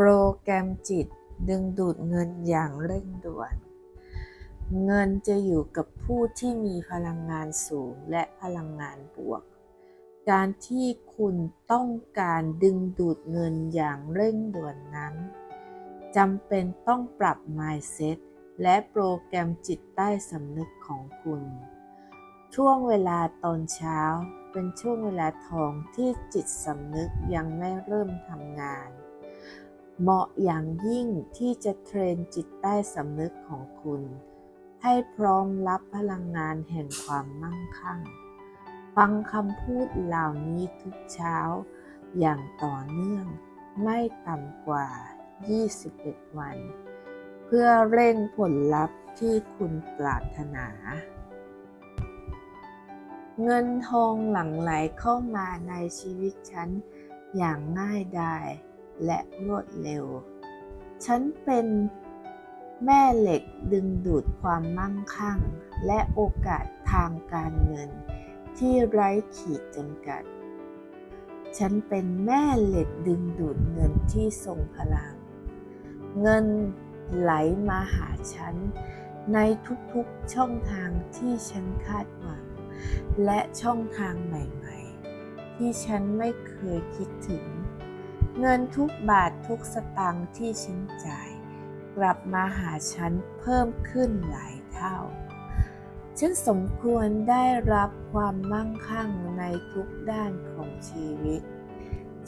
โปรแกรมจิตดึงดูดเงินอย่างเร่งด่วน เงินจะอยู่กับผู้ที่มีพลังงานสูงและพลังงานบวก การที่คุณต้องการดึงดูดเงินอย่างเร่งด่วนนั้นจำเป็นต้องปรับ mindset และโปรแกรมจิตใต้สำนึกของคุณ ช่วงเวลาตอนเช้าเป็นช่วงเวลาทองที่จิตสำนึกยังไม่เริ่มทำงาน เหมาะอย่างยิ่งที่จะเทรนจิตใต้สำนึกของคุณ ให้พร้อมรับพลังงานแห่งความมั่งคั่ง ฟังคำพูดเหล่านี้ทุกเช้า อย่างต่อเนื่องไม่ต่ำกว่า 21 วัน เพื่อเร่งผลลัพธ์ที่คุณปรารถนา เงินทองหลั่งไหลเข้ามาในชีวิตฉันอย่างง่ายดาย และรวดเร็ว ฉันเป็นแม่เหล็กดึงดูดความมั่งคั่ง และโอกาสทางการเงิน ที่ไร้ขีดจำกัด ฉันเป็นแม่เหล็กดึงดูดเงินที่ทรงพลัง เงินไหลมาหาฉัน ในทุกๆช่องทางที่ฉันคาดหวัง และช่องทางใหม่ ๆ ที่ฉันไม่เคยคิดถึง เงินทุกบาททุกสตางค์ที่ฉันจ่าย กลับมาหาฉันเพิ่มขึ้นหลายเท่า ฉันสมควรได้รับความมั่งคั่งในทุกด้านของชีวิต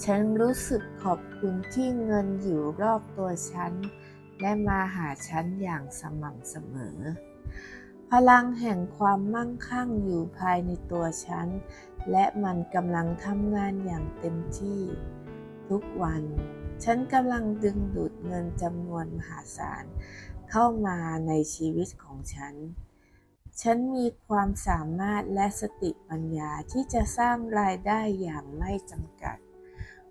ฉันรู้สึกขอบคุณที่เงินอยู่รอบตัวฉัน และมาหาฉันอย่างสม่ำเสมอ พลังแห่งความมั่งคั่งอยู่ภายในตัวฉัน และมันกำลังทำงานอย่างเต็มที่ ทุกวัน ฉันกำลังดึงดูดเงินจำนวนมหาศาลเข้ามาในชีวิตของฉัน ฉันมีความสามารถและสติปัญญาที่จะสร้างรายได้อย่างไม่จำกัด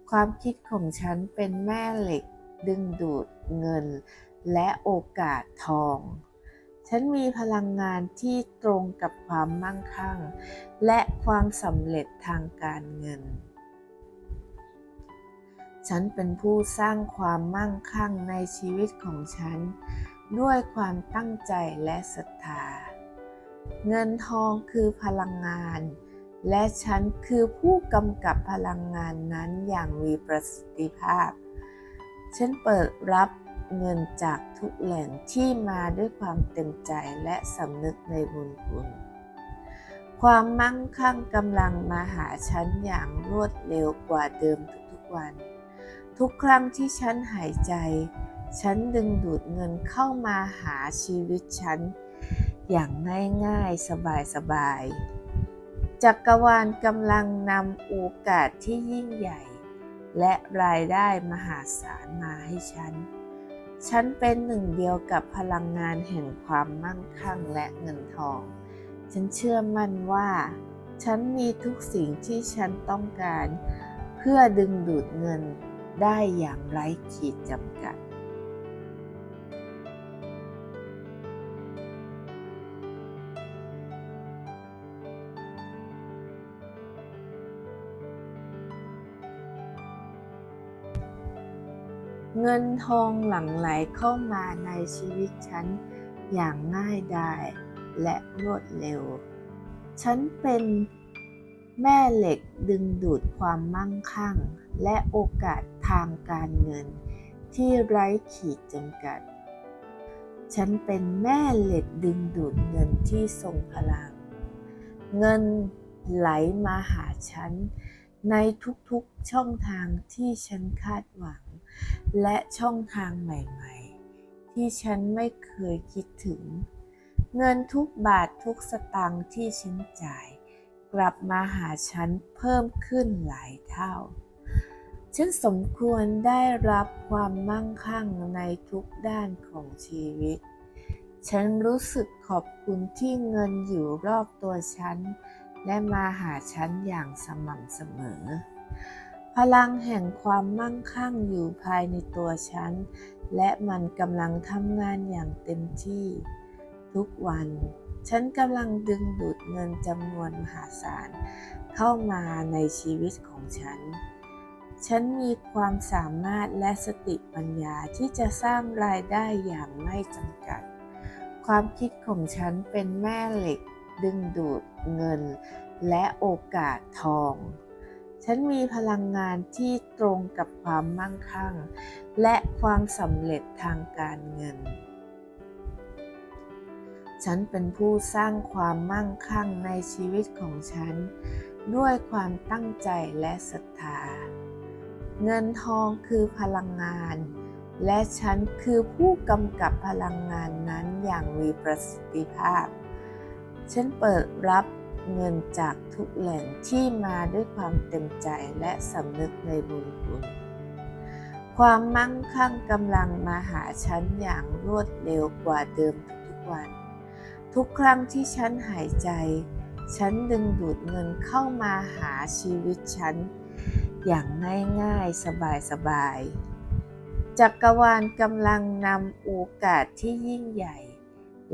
ความคิดของฉันเป็นแม่เหล็ก ดึงดูดเงิน และโอกาสทอง ฉันมีพลังงานที่ตรงกับความมั่งคั่ง และความสำเร็จทางการเงิน ฉันเป็นผู้สร้างความมั่งคั่งในชีวิตของฉัน ด้วยความตั้งใจและศรัทธา เงินทองคือพลังงาน และฉันคือผู้กำกับพลังงานนั้นอย่างมีประสิทธิภาพ ฉันเปิดรับเงินจากทุกแหล่งที่มาด้วยความเต็มใจและสำนึกในบุญคุณ ความมั่งคั่งกำลังมาหาฉันอย่างรวดเร็วกว่าเดิมทุกๆวัน ทุกครั้งที่ฉันหายใจ ฉันดึงดูดเงินเข้ามาหาชีวิตฉัน อย่างง่ายๆ สบายๆ จักรวาลกำลังนำโอกาสที่ยิ่งใหญ่ และรายได้มหาศาลมาให้ฉัน ฉันเป็นหนึ่งเดียวกับพลังงานแห่งความมั่งคั่งและเงินทอง ฉันเชื่อมั่นว่า ฉันมีทุกสิ่งที่ฉันต้องการ เพื่อดึงดูดเงิน ได้อย่างไร้ขีดจำกัด เงินทองหลั่งไหลเข้ามาในชีวิตฉันอย่างง่ายดายและรวดเร็ว ฉันเป็นแม่เหล็กดึงดูดความมั่งคั่งและโอกาส ทางการเงิน ที่ไร้ขีดจำกัด ฉันเป็นแม่เหล็กดึงดูดเงินที่ทรงพลัง เงินไหลมาหาฉัน ในทุกๆช่องทางที่ฉันคาดหวัง และช่องทางใหม่ๆ ที่ฉันไม่เคยคิดถึง เงินทุกบาททุกสตางค์ที่ฉันจ่าย กลับมาหาฉันเพิ่มขึ้นหลายเท่า ฉันสมควรได้รับความมั่งคั่งในทุกด้านของชีวิต ฉันรู้สึกขอบคุณที่เงินอยู่รอบตัวฉัน และมาหาฉันอย่างสม่ำเสมอ พลังแห่งความมั่งคั่งอยู่ภายในตัวฉัน และมันกำลังทำงานอย่างเต็มที่ ทุกวัน ฉันกำลังดึงดูดเงินจำนวนมหาศาลเข้ามาในชีวิตของฉัน ฉันมีความสามารถและสติปัญญาที่จะสร้างรายได้อย่างไม่จำกัด ความคิดของฉันเป็นแม่เหล็ก ดึงดูดเงิน และโอกาสทอง ฉันมีพลังงานที่ตรงกับความมั่งคั่ง และความสำเร็จทางการเงิน ฉันเป็นผู้สร้างความมั่งคั่งในชีวิตของฉัน ด้วยความตั้งใจและศรัทธา เงินทองคือพลังงาน และฉันคือผู้กำกับพลังงานนั้นอย่างมีประสิทธิภาพ ฉันเปิดรับเงินจากทุกแหล่งที่มาด้วยความเต็มใจและสำนึกในบุญคุณ ความมั่งคั่งกำลังมาหาฉันอย่างรวดเร็วกว่าเดิมทุกวัน ทุกครั้งที่ฉันหายใจ ฉันดึงดูดเงินเข้ามาหาชีวิตฉัน อย่างง่ายๆ สบายๆ จักรวาลกำลังนำโอกาสที่ยิ่งใหญ่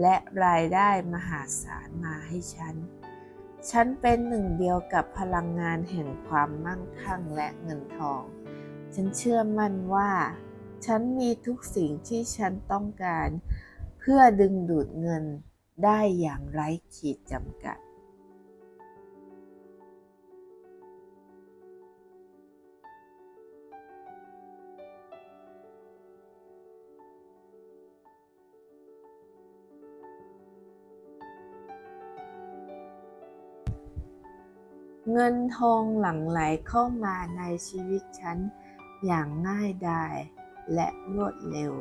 และรายได้มหาศาลมาให้ฉัน ฉันเป็นหนึ่งเดียวกับพลังงานแห่งความมั่งคั่งและเงินทอง ฉันเชื่อมั่นว่า ฉันมีทุกสิ่งที่ฉันต้องการ เพื่อดึงดูดเงินได้อย่างไร้ขีดจำกัด เงินทองหลั่งไหลเข้ามาในชีวิตฉันอย่างง่ายดายและรวดเร็ว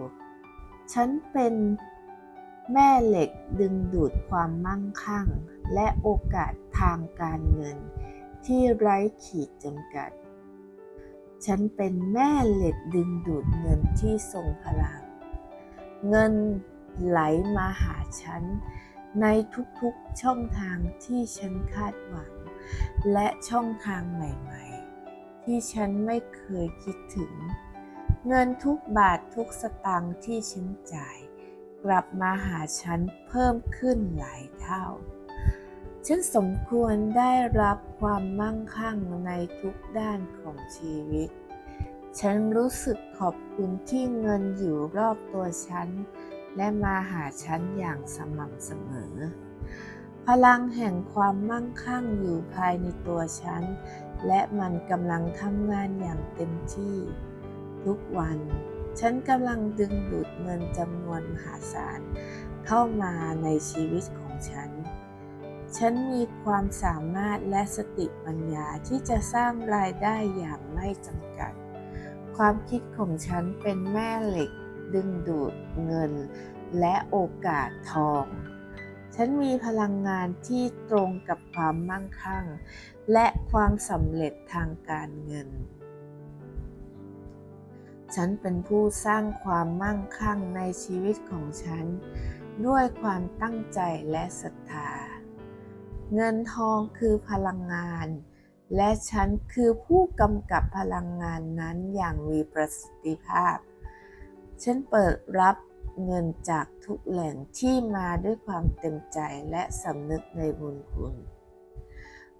ฉันเป็นแม่เหล็กดึงดูดความมั่งคั่ง และโอกาสทางการเงิน ที่ไร้ขีดจำกัด ฉันเป็นแม่เหล็กดึงดูดเงินที่ทรงพลัง เงินไหลมาหาฉันในทุกๆช่องทางที่ฉันคาดหวัง และช่องทางใหม่ๆ ที่ฉันไม่เคยคิดถึง เงินทุกบาททุกสตางค์ที่ฉันจ่าย กลับมาหาฉันเพิ่มขึ้นหลายเท่า ฉันสมควรได้รับความมั่งคั่งในทุกด้านของชีวิต ฉันรู้สึกขอบคุณที่เงินอยู่รอบตัวฉัน และมาหาฉันอย่างสม่ำเสมอ พลังแห่งความมั่งคั่งอยู่ภายในตัวฉัน และมันกำลังทำงานอย่างเต็มที่ ทุกวัน ฉันกำลังดึงดูดเงินจำนวนมหาศาล เข้ามาในชีวิตของฉัน ฉันมีความสามารถและสติปัญญาที่จะสร้างรายได้อย่างไม่จำกัด ความคิดของฉันเป็นแม่เหล็ก ดึงดูดเงิน และโอกาสทอง ฉันมีพลังงานที่ตรงกับความมั่งคั่ง และความสำเร็จทางการเงิน ฉันเป็นผู้สร้างความมั่งคั่งในชีวิตของฉัน ด้วยความตั้งใจและศรัทธา เงินทองคือพลังงาน และฉันคือผู้กำกับพลังงานนั้นอย่างมีประสิทธิภาพ ฉันเปิดรับ เงินจากทุกแหล่งที่มาด้วยความเต็มใจและสำนึกในบุญคุณ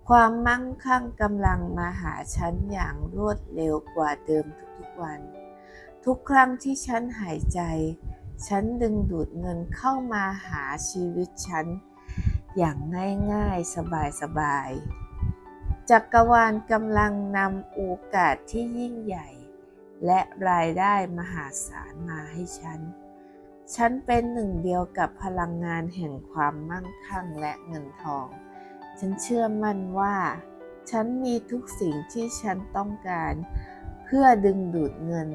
ความมั่งคั่งกำลังมาหาฉันอย่างรวดเร็วกว่าเดิมทุกๆวัน ทุกครั้งที่ฉันหายใจ ฉันดึงดูดเงินเข้ามาหาชีวิตฉัน อย่างง่ายๆ สบายๆ จักรวาลกำลังนำโอกาสที่ยิ่งใหญ่และรายได้มหาศาลมาให้ฉัน ฉันเป็นหนึ่งเดียวกับพลังงานแห่งความมั่งคั่งและเงินทอง ฉันเชื่อมั่นว่า ฉันมีทุกสิ่งที่ฉันต้องการ เพื่อดึงดูดเงิน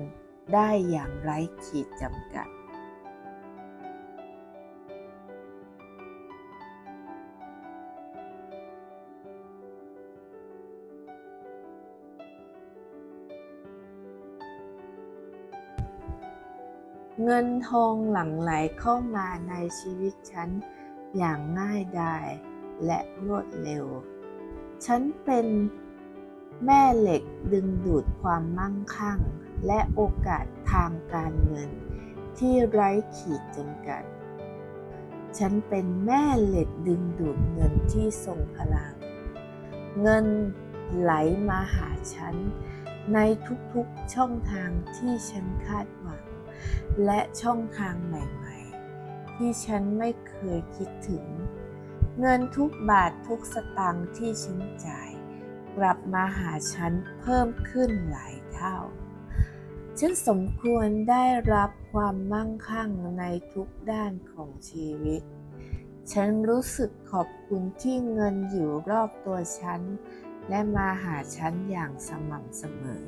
ได้อย่างไร้ขีดจำกัด เงินทองหลั่งไหลเข้ามาในชีวิตฉันอย่างง่ายดายและรวดเร็ว ฉันเป็นแม่เหล็กดึงดูดความมั่งคั่ง และโอกาสทางการเงิน ที่ไร้ขีดจำกัด ฉันเป็นแม่เหล็กดึงดูดเงินที่ทรงพลัง เงินไหลมาหาฉัน ในทุกๆช่องทางที่ฉันคาดหวัง และช่องทางใหม่ๆ ที่ฉันไม่เคยคิดถึง เงินทุกบาททุกสตางค์ที่ฉันจ่าย กลับมาหาฉันเพิ่มขึ้นหลายเท่า ฉันสมควรได้รับความมั่งคั่งในทุกด้านของชีวิต ฉันรู้สึกขอบคุณที่เงินอยู่รอบตัวฉัน และมาหาฉันอย่างสม่ำเสมอ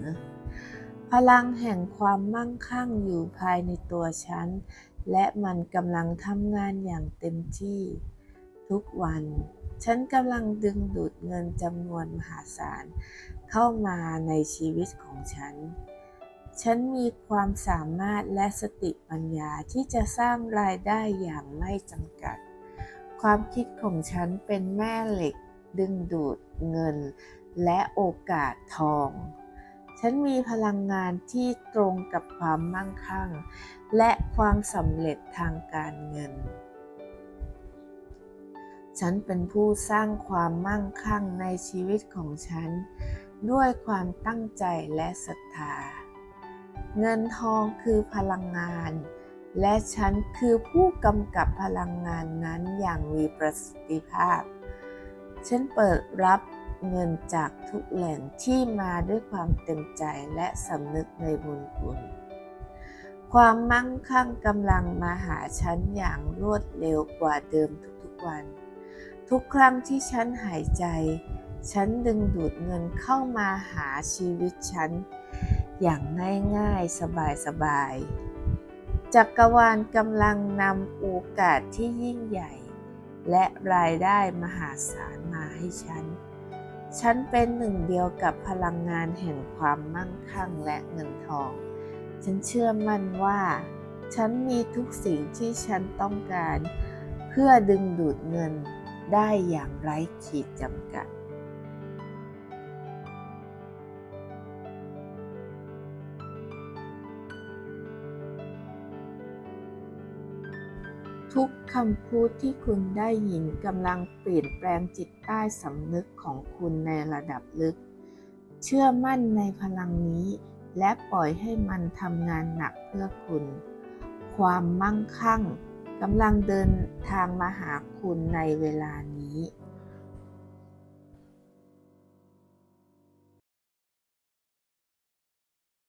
พลังแห่งความมั่งคั่งอยู่ภายในตัวฉัน และมันกำลังทำงานอย่างเต็มที่ ทุกวัน ฉันกำลังดึงดูดเงินจำนวนมหาศาล เข้ามาในชีวิตของฉัน ฉันมีความสามารถและสติปัญญาที่จะสร้างรายได้อย่างไม่จำกัด ความคิดของฉันเป็นแม่เหล็ก ดึงดูดเงิน และโอกาสทอง ฉันมีพลังงานที่ตรงกับความมั่งคั่ง และความสำเร็จทางการเงิน ฉันเป็นผู้สร้างความมั่งคั่งในชีวิตของฉัน ด้วยความตั้งใจและศรัทธา เงินทองคือพลังงาน และฉันคือผู้กำกับพลังงานนั้นอย่างมีประสิทธิภาพ ฉันเปิดรับ เงินจากทุกแหล่งที่มาด้วยความเต็มใจและสำนึกในบุญคุณ ความมั่งคั่งกำลังมาหาฉันอย่างรวดเร็วกว่าเดิมทุกๆวัน ทุกครั้งที่ฉันหายใจ ฉันดึงดูดเงินเข้ามาหาชีวิตฉัน อย่างง่ายๆสบายๆ จักรวาลกำลังนำโอกาสที่ยิ่งใหญ่ และรายได้มหาศาลมาให้ฉัน ฉันเป็นหนึ่งเดียวกับพลังงานแห่งความมั่งคั่งและเงินทอง ฉันเชื่อมั่นว่า ฉันมีทุกสิ่งที่ฉันต้องการ เพื่อดึงดูดเงินได้อย่างไร้ขีดจำกัด ทุกคำพูดที่คุณได้ยินกำลังเปลี่ยนแปลงจิตใต้สำนึกของคุณในระดับลึก เชื่อมั่นในพลังนี้ และปล่อยให้มันทำงานหนักเพื่อคุณ ความมั่งคั่งกำลังเดินทางมาหาคุณในเวลา